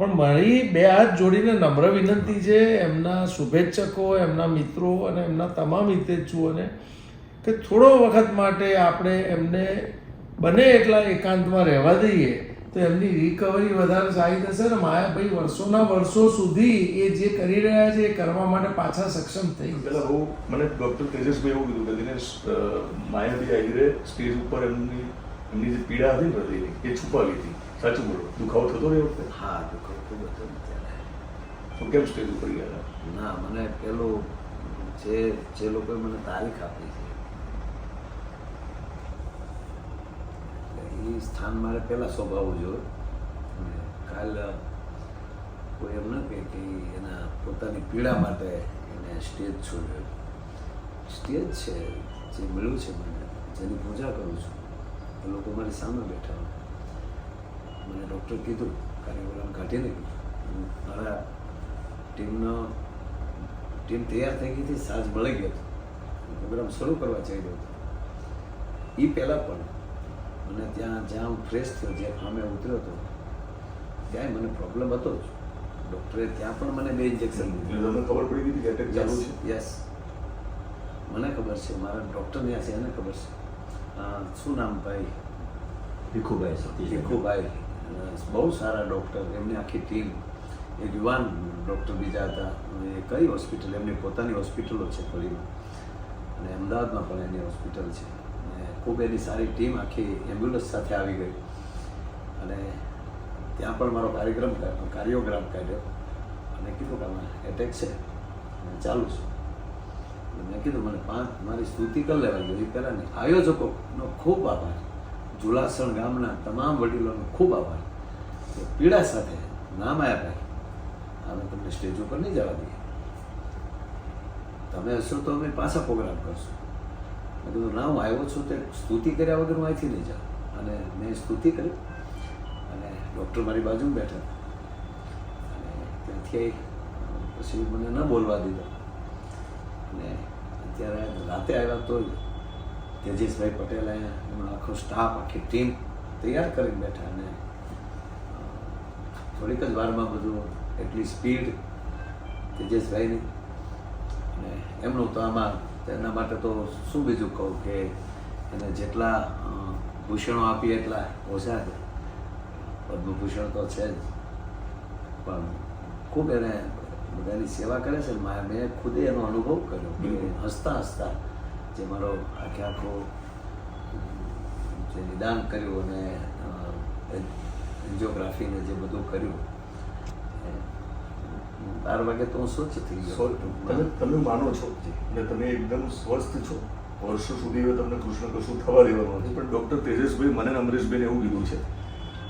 પણ મારી બે હાથ જોડીને નમ્ર વિનંતી છે એમના શુભેચ્છકો, એમના મિત્રો અને એમના તમામ હિતેચ્છુઓને કે થોડો વખત માટે આપણે એમને બને એટલા એકાંતમાં રહેવા દઈએ તો એમની રિકવરી વધારે સારી થશે ને માયાભાઈ વર્ષોના વર્ષો સુધી એ જે કરી રહ્યા છે એ કરવા માટે પાછા સક્ષમ થઈ. પેલા હું, મને ડૉક્ટર તેજસભાઈ એવું કીધું કે દિનેશ માયાભાઈ આહિરે સ્ટેજ ઉપર એમની એમની જે પીડા હતી ને હૃદયની એ છુપાવી હતી સાચું બોલો દુખાવો થતો વખતે હા દુઃખ ખૂબ હતું ત્યારે તો કેમ સ્ટેજ ઉપર ગયા ના મને પેલું જે જે લોકોએ મને તારીખ આપી છે એ સ્થાન મારે પહેલાં શોભાવવું જોઈએ અને કાલ કોઈ એમ ન કે એના પોતાની પીડા માટે એને સ્ટેજ છોડ્યો સ્ટેજ છે જે મળ્યું છે મને જેની પૂજા કરું છું એ લોકો મારી સામે બેઠા હોય મને ડૉક્ટર કીધું કાર્યક્રમ કાઢીને મારા ટીમનો ટીમ તૈયાર થઈ ગઈ હતી સાજ મળી ગયો હતો. પ્રોગ્રામ શરૂ કરવા જઈ રહ્યો હતો. એ પહેલાં પણ મને ત્યાં જ્યાં હું ફ્રેશ થયો જ્યાં ફામે ઉતર્યો હતો. ત્યાંય મને પ્રોબ્લેમ હતો જ. ડૉક્ટરે ત્યાં પણ મને બે ઇન્જેક્શન લીધું. તમને ખબર પડી ગઈ હતી કે એટેક ચાલુ છે? યસ મને ખબર છે મારા ડૉક્ટર ત્યાં છે એને ખબર છે. શું નામ ભાઈ? ભીખુભાઈ ભીખુભાઈ. બહુ સારા ડૉક્ટર. એમની આખી ટીમ, એ યુવાન ડૉક્ટર બીજા હતા. એ કઈ હોસ્પિટલ? એમની પોતાની હોસ્પિટલો છે ફળીમાં અને અમદાવાદમાં પણ એની હોસ્પિટલ છે. અને ખૂબ એની સારી ટીમ આખી એમ્બ્યુલન્સ સાથે આવી ગઈ. અને ત્યાં પણ મારો કાર્યક્રમ કાર્યોગ્રામ કાઢ્યો. અને કીધું કે આમાં એટેક છે. ચાલુ છું. મેં કીધું, મને પાંચ, મારી સ્તુતિ કરી લેવા જોઈએ એ પહેલાંની. આયોજકોનો ખૂબ આભાર. જુલાસણ ગામના તમામ વડીલોનો ખૂબ આભાર. કે પીડા સાથે નામ આવ્યા અમે તમને સ્ટેજ ઉપર નહીં જવા દઈએ. તમે હશો તો અમે પાછા પ્રોગ્રામ કરશું. મેં કીધું, ના, હું આવ્યો છું તે સ્તુતિ કર્યા વગર હું અહીંથી નહીં જાઉં. અને મેં સ્તુતિ કરી અને ડૉક્ટર મારી બાજુમાં બેઠા અને ત્યાંથી પછી મને ન બોલવા દીધો. અને અત્યારે રાતે આવ્યા તો તેજસભાઈ પટેલ અહીંયા એમનો આખો સ્ટાફ આખી ટીમ તૈયાર કરીને બેઠા અને થોડીક જ વારમાં બધું એટલી સ્પીડ તેજસભાઈની અને એમનું તો આમાં એના માટે તો શું બીજું કહું કે એને જેટલા ભૂષણો આપીએ એટલા ઓછા છે. પદ્મભૂષણ તો છે જ. પણ ખૂબ એને બધાની સેવા કરે છે. મેં ખુદે એનો અનુભવ કર્યો હસતા હસતા જે મારો આખે આખો, જે નિદાન કર્યું અને એન્જિયોગ્રાફીને જે બધું કર્યું બાર વાગે તો હું સ્વચ્છ થઈ ગયો. તમે તમે માનો છો અને તમે એકદમ સ્વસ્થ છો. વર્ષો સુધી હવે તમને કૃષ્ણ કશું થવા દેવાનું નથી. પણ ડૉક્ટર તેજસભાઈ, મને અમરીશભાઈને એવું કીધું છે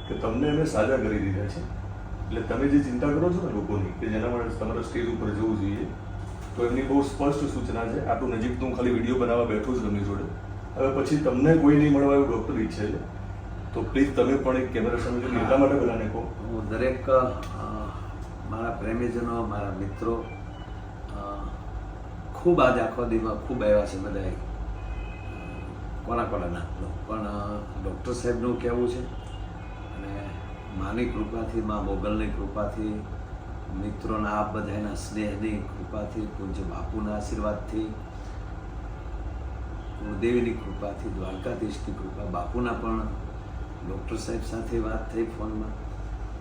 કે તમને અમે સાજા કરી દીધા છે. એટલે તમે જે ચિંતા કરો છો ને લોકોની કે જેના માટે તમારે સ્ટેજ ઉપર જવું જોઈએ તો એમની બહુ સ્પષ્ટ સૂચના છે. આટલું નજીક તો હું ખાલી વીડિયો બનાવવા બેઠો છું એમની જોડે. હવે પછી તમને કોઈ નહીં મળવા એવું ડૉક્ટર ઈચ્છે છે? તો પ્લીઝ તમે પણ એક કેમેરા સામે એટલા માટે બધાને કહો. હું દરેક મારા પ્રેમીજનો, મારા મિત્રો ખૂબ આજે આખો દીમાં ખૂબ આવ્યા છે બધા કોના કોના નામ પણ ડૉક્ટર સાહેબનું કહેવું છે. અને માની કૃપાથી, મા મોગલની કૃપાથી મિત્રોના આપ બધાના સ્નેહની કૃપાથી પૂજ્ય બાપુના આશીર્વાદથી, કુળદેવીની કૃપાથી, દ્વારકાધીશની કૃપા, બાપુના પણ ડૉક્ટર સાહેબ સાથે વાત થઈ ફોનમાં.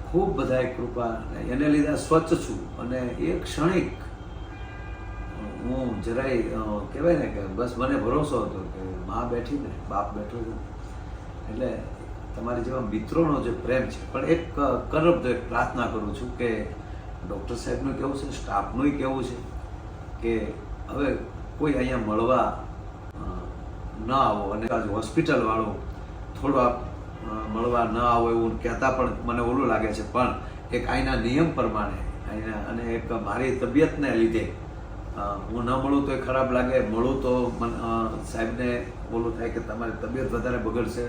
ખૂબ બધાએ કૃપા એને લીધે સ્વચ્છ છું અને એક ક્ષણિક, હું જરાય કહેવાય ને કે બસ મને ભરોસો હતો કે મા બેઠી ને બાપ બેઠો છે. એટલે તમારી જેવા મિત્રોનો જે પ્રેમ છે, પણ એક કરબ પ્રાર્થના કરું છું કે ડૉક્ટર સાહેબનું કેવું છે? સ્ટાફનું કેવું છે? કે હવે કોઈ અહીંયા મળવા ન આવો અને આજ હોસ્પિટલવાળો થોડો આપ મળવા ન આવો એવું કહેતા પણ મને ઓલું લાગે છે. પણ એક અહીંના નિયમ પ્રમાણે અહીંના અને એક મારી તબિયતને લીધે હું ન મળું તો એ ખરાબ લાગે. મળું તો સાહેબને ઓલું થાય કે તમારી તબિયત વધારે બગડશે.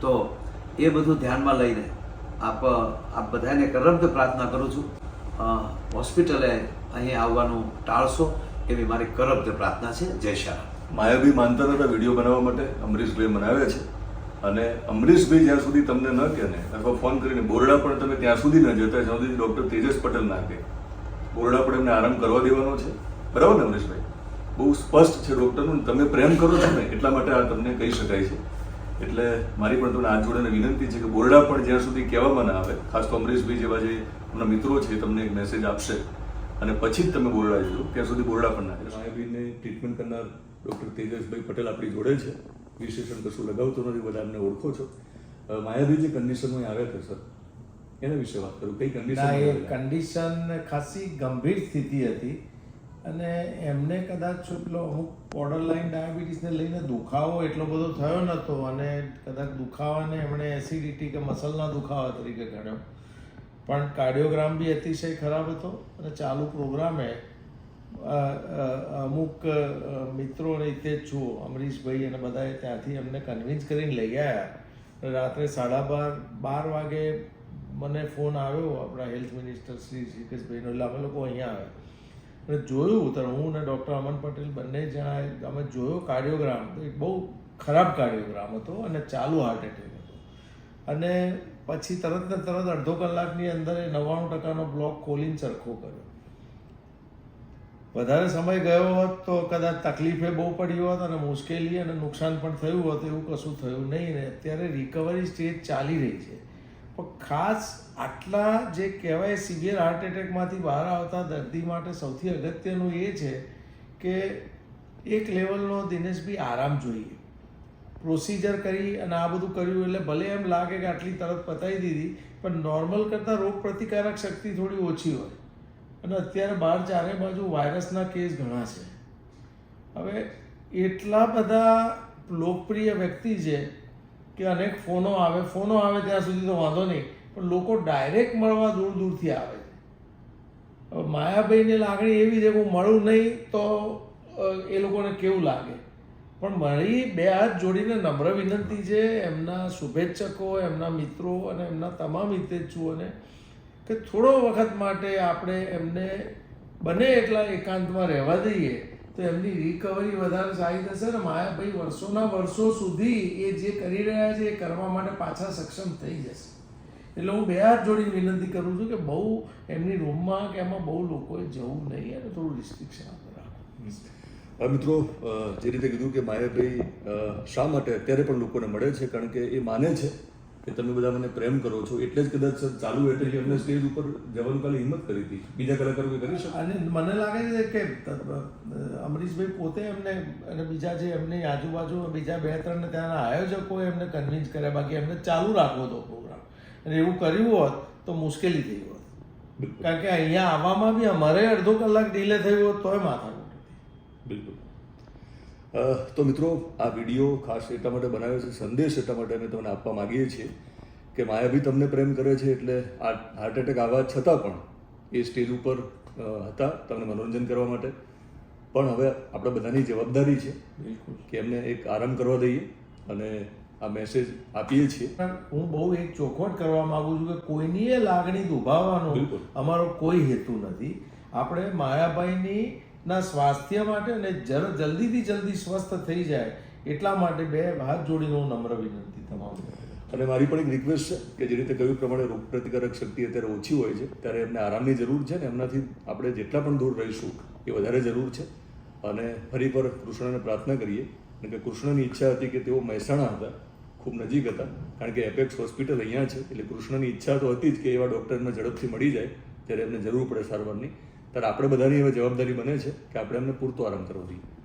તો એ બધું ધ્યાનમાં લઈને આપ આપ બધાને એક પ્રાર્થના કરું છું. હોસ્પિટલે અહીં આવવાનું ટાળશો એવી મારી કરબ્દ પ્રાર્થના છે. જય શાહ માયાભી માનતા હતા વીડિયો બનાવવા માટે. અમરીશભાઈ બનાવ્યા છે. અને અમરીશભાઈ જ્યાં સુધી તમને ન કહે ને અથવા ફોન કરીને બોરડા પણ તમે ત્યાં સુધી ન જતા જ્યાં સુધી ડૉક્ટર તેજસ પટેલ ના કહે. બોરડા પણ એમને આરામ કરવા દેવાનો છે. બરાબર ને અમરીશભાઈ? બહુ સ્પષ્ટ છે ડૉક્ટરનું. તમે પ્રેમ કરો છો ને, એટલા માટે આ તમને કહી શકાય છે. એટલે મારી પણ તમને હાથ જોડીને વિનંતી છે કે બોરડા પણ જ્યાં સુધી કહેવામાં ના આવે ખાસ તો અમરીશભાઈ જેવા જે એમના મિત્રો છે એ તમને એક મેસેજ આપશે. અને પછી જ તમે બોરડા જજો ત્યાં સુધી બોરડા પણ ના માયાબીને ટ્રીટમેન્ટ કરનાર ડૉક્ટર તેજસભાઈ પટેલ આપણી જોડે છે. વિશેષણ કશું લગાવતો નથી બધા એમને ઓળખો છો. અ, માયાભાઈ જે કન્ડિશનમાં આવ્યા હતા સર એના વિશે વાત કરું. કઈ કન્ડિશન કન્ડિશન ખાસી ગંભીર સ્થિતિ હતી. અને એમને કદાચ પેલો અમુક બોર્ડરલાઇન ડાયાબિટીસને લઈને દુખાવો એટલો બધો થયો નહોતો અને કદાચ દુખાવાને એમણે એસિડિટી કે મસલના દુખાવા તરીકે ગણ્યો. પણ કાર્ડિયોગ્રામ બી અતિશય ખરાબ હતો અને ચાલુ પ્રોગ્રામે અમુક મિત્રો અને તે છું અમરીશભાઈ અને બધાએ ત્યાંથી એમને કન્વિન્સ કરીને લઈ આવ્યા રાત્રે સાડા બાર બાર વાગે મને ફોન આવ્યો, આપણા હેલ્થ મિનિસ્ટર શ્રી શ્રીકેશભાઈનો એટલે અમે લોકો અહીંયા આવ્યા. અને જોયું તો હું અને ડૉક્ટર અમન પટેલ બંને જણાએ, અમે જોયો કાર્ડિયોગ્રામ, તો એક બહુ ખરાબ કાર્ડિયોગ્રામ હતો અને ચાલુ હાર્ટ એટેક હતો. અને પછી તરત ને તરત અડધો કલાકની અંદર એ નવ્વાણું ટકાનો બ્લોક ખોલીને સરખો કર્યો. વધારે સમય ગયો હોત તો કદાચ તકલીફે બહુ પડી હોત અને મુશ્કેલી અને નુકસાન પણ થયું હોત એવું કશું થયું નહીં ને અત્યારે રિકવરી સ્ટેજ ચાલી રહી છે. પણ ખાસ આટલા જે કહેવાય સિવિયર હાર્ટ એટેકમાંથી બહાર આવતા દર્દી માટે સૌથી અગત્યનું એ છે કે એક લેવલનો દિનેશભાઈ આરામ જોઈએ. પ્રોસિજર કરી અને આ બધું કર્યું એટલે ભલે એમ લાગે કે આટલી તરત પતાવી દીધી, પણ નોર્મલ કરતાં રોગ પ્રતિકારક શક્તિ થોડી ઓછી હોય. અને અત્યારે બહાર ચારે બાજુ વાયરસના કેસ ઘણા છે. હવે એટલા બધા લોકપ્રિય વ્યક્તિ છે કે અનેક ફોનો આવે. ફોનો આવે ત્યાં સુધી તો વાંધો નહીં, પણ લોકો ડાયરેક્ટ મળવા દૂર દૂરથી આવે છે. હવે માયાભાઈને લાગણી એવી છે હું મળું નહીં તો એ લોકોને કેવું લાગે? પણ મારી બે હાથ જોડીને નમ્ર વિનંતી છે, એમના શુભેચ્છકો, એમના મિત્રો અને એમના તમામ હિતેચ્છુઓને, કે થોડો વખત માટે આપણે એમને બને એટલા એકાંતમાં રહેવા દઈએ. તો એમની રિકવરી વધારે સારી થશે ને માયાભાઈ વર્ષોના વર્ષો સુધી એ જે કરી રહ્યા છે એ કરવા માટે પાછા સક્ષમ થઈ જશે. એટલે હું બે હાથ જોડીને વિનંતી કરું છું કે બહુ એમની રૂમમાં કે એમાં બહુ લોકોએ જવું નહીં અને થોડું રિસ્ટ્રિક્શન આપણે મિત્રો જે રીતે કીધું કે માયાભાઈ શા માટે અત્યારે પણ લોકોને મળે છે, કારણ કે એ માને છે. કે તમે બધા મને પ્રેમ કરો છો. એટલે જ કદાચ ચાલુ એટલે એમને સ્ટેજ ઉપર જવાનું કાલે હિંમત કરી હતી. બીજા કલાકારો કોઈ કરી શકે? અને મને લાગે છે કે અમરીશભાઈ પોતે એમને અને બીજા જે એમની આજુબાજુ બીજા બે ત્રણ ત્યાંના આયોજકોએ એમને કન્વિન્સ કર્યા બાકી એમને ચાલુ રાખવો હતો પ્રોગ્રામ અને એવું કર્યું હોત તો મુશ્કેલી થઈ હોત. કારણ કે અહીંયા આવવામાં બી અમારે અડધો કલાક ડિલે થયું હોત તોય અ, તો મિત્રો આ વીડિયો ખાસ એટલા માટે બનાવ્યો છે સંદેશ એટલા માટે અમે તમને આપવા માગીએ છીએ કે માયાભી તમને પ્રેમ કરે છે એટલે આ હાર્ટ એટેક આવવા છતાં પણ એ સ્ટેજ ઉપર હતા તમને મનોરંજન કરવા માટે. પણ હવે આપણે બધાની જવાબદારી છે બિલકુલ. કે એમને એક આરામ કરવા દઈએ અને આ મેસેજ આપીએ છીએ. પણ હું બહુ એક ચોખવટ કરવા માંગુ છું કે કોઈની લાગણી દુભાવવાનો અમારો કોઈ હેતુ નથી. આપણે માયાભાઈની ના, સ્વાસ્થ્ય માટે અને જલ્દીથી જલ્દી સ્વસ્થ થઈ જાય એટલા માટે બે હાથ જોડીને નમ્ર વિનંતી તમામ અને મારી પણ એક રિક્વેસ્ટ છે કે જે રીતે કહ્યું પ્રમાણે રોગ પ્રતિકારક શક્તિ અત્યારે ઓછી હોય છે, ત્યારે એમને આરામની જરૂર છે ને એમનાથી આપણે જેટલા પણ દૂર રહીશું એ વધારે જરૂર છે. અને ફરી પર કૃષ્ણને પ્રાર્થના કરીએ, અને કે કૃષ્ણની ઈચ્છા હતી કે તેઓ મહેસાણા હતા, ખૂબ નજીક હતા, કારણ કે એપેક્સ હોસ્પિટલ અહીંયા છે, એટલે કૃષ્ણની ઈચ્છા તો હતી જ કે એવા ડૉક્ટરને ઝડપથી મળી જાય, ત્યારે એમને જરૂર પડે સારવારની. ત્યારે આપણે બધાની હવે જવાબદારી બને છે કે આપણે એમને પૂરતો આરામ કરવો જોઈએ.